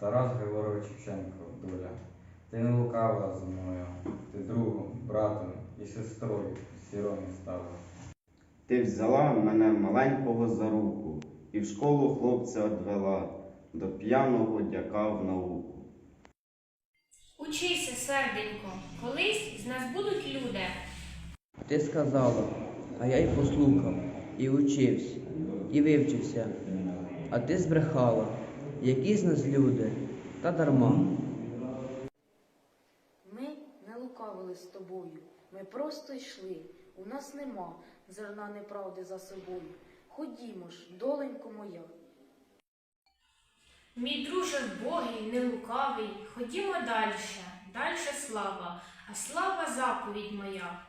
Тарас Григорович Шевченко, доля. Ти не лукавила зі мною, ти другом, братом і сестрою сіромі стала. Ти взяла мене маленького за руку і в школу хлопця одвела до п'яного дяка в науку. Учися, серденько, колись з нас будуть люди. Ти сказала, а я й послухав, і учився, і вивчився. А ти збрехала, які з нас люди, та дарма. Ми не лукавили з тобою, ми просто йшли. У нас нема зерна неправди за собою. Ходімо ж, доленько моя. Мій друже вбогий, не лукавий, ходімо дальше, дальше слава, а слава заповідь моя.